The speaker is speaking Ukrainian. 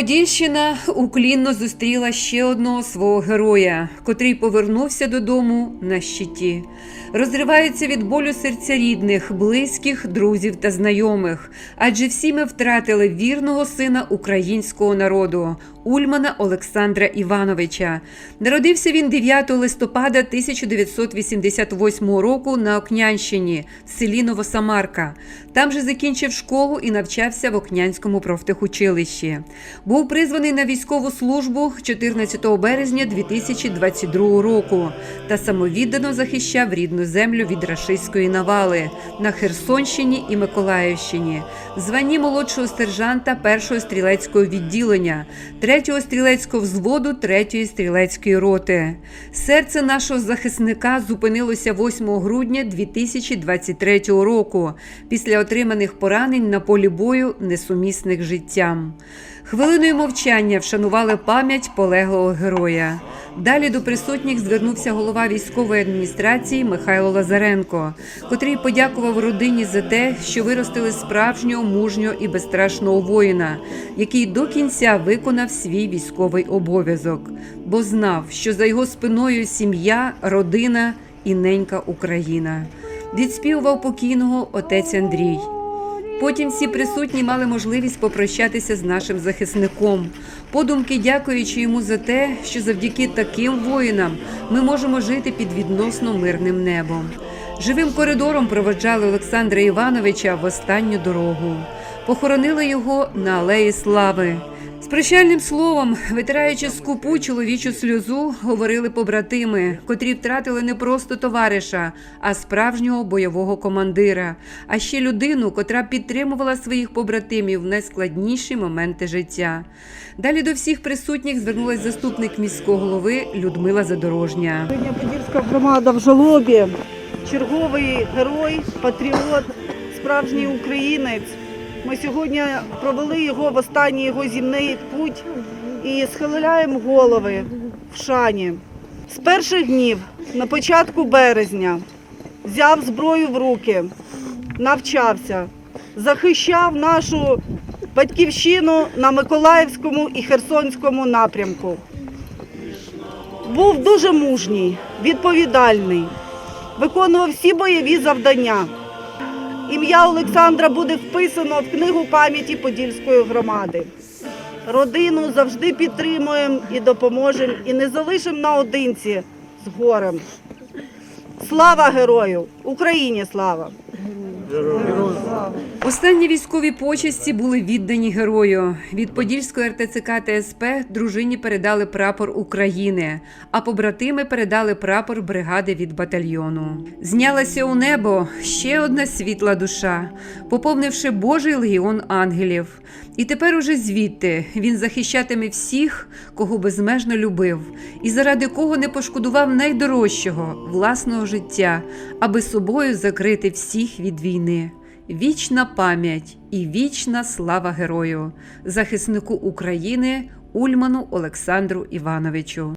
Подільщина уклінно зустріла ще одного свого героя, котрий повернувся додому на щиті. Розриваються від болю серця рідних, близьких, друзів та знайомих. Адже всі ми втратили вірного сина українського народу Ульмана Олександра Івановича. Народився він 9 листопада 1988 року на Окнянщині в селі Новосамарка. Там же закінчив школу і навчався в Окнянському профтехучилищі. Був призваний на військову службу 14 березня 2022 року та самовіддано захищав рідну землю від рашистської навали на Херсонщині і Миколаївщині. В званні молодшого сержанта першого стрілецького відділення, третього стрілецького взводу, третьої стрілецької роти. Серце нашого захисника зупинилося 8 грудня 2023 року після отриманих поранень на полі бою, несумісних життям. Хвилиною мовчання вшанували пам'ять полеглого героя. Далі до присутніх звернувся голова військової адміністрації Михайло Лазаренко, котрий подякував родині за те, що виростили справжнього, мужнього і безстрашного воїна, який до кінця виконав свій військовий обов'язок, бо знав, що за його спиною сім'я, родина і ненька Україна. Відспівував покійного отець Андрій. Потім всі присутні мали можливість попрощатися з нашим захисником, подумки дякуючи йому за те, що завдяки таким воїнам ми можемо жити під відносно мирним небом. Живим коридором проводжали Олександра Івановича в останню дорогу. Похоронили його на алеї Слави. З прощальним словом, витираючи скупу чоловічу сльозу, говорили побратими, котрі втратили не просто товариша, а справжнього бойового командира, а ще людину, котра підтримувала своїх побратимів в найскладніші моменти життя. Далі до всіх присутніх звернулась заступник міського голови Людмила Задорожня. Сьогодні Подільська громада в жалобі. Черговий герой, патріот, справжній українець. Ми сьогодні провели його в останній його зімний путь і схиляємо голови в шані. З перших днів, на початку березня, взяв зброю в руки, навчався, захищав нашу батьківщину на Миколаївському і Херсонському напрямку. Був дуже мужній, відповідальний, виконував всі бойові завдання. Ім'я Олександра буде вписано в книгу пам'яті Подільської громади. Родину завжди підтримуємо і допоможемо, і не залишимо наодинці з горем. Слава герою! Україні слава! Останні військові почесті були віддані герою. Від Подільської РТЦК ТСП дружині передали прапор України, а побратими передали прапор бригади від батальйону. Знялася у небо ще одна світла душа, поповнивши Божий легіон ангелів. І тепер уже звідти він захищатиме всіх, кого безмежно любив, і заради кого не пошкодував найдорожчого власного життя, аби собою закрити всіх від війни. Вічна пам'ять і вічна слава герою, захиснику України Ульману Олександру Івановичу.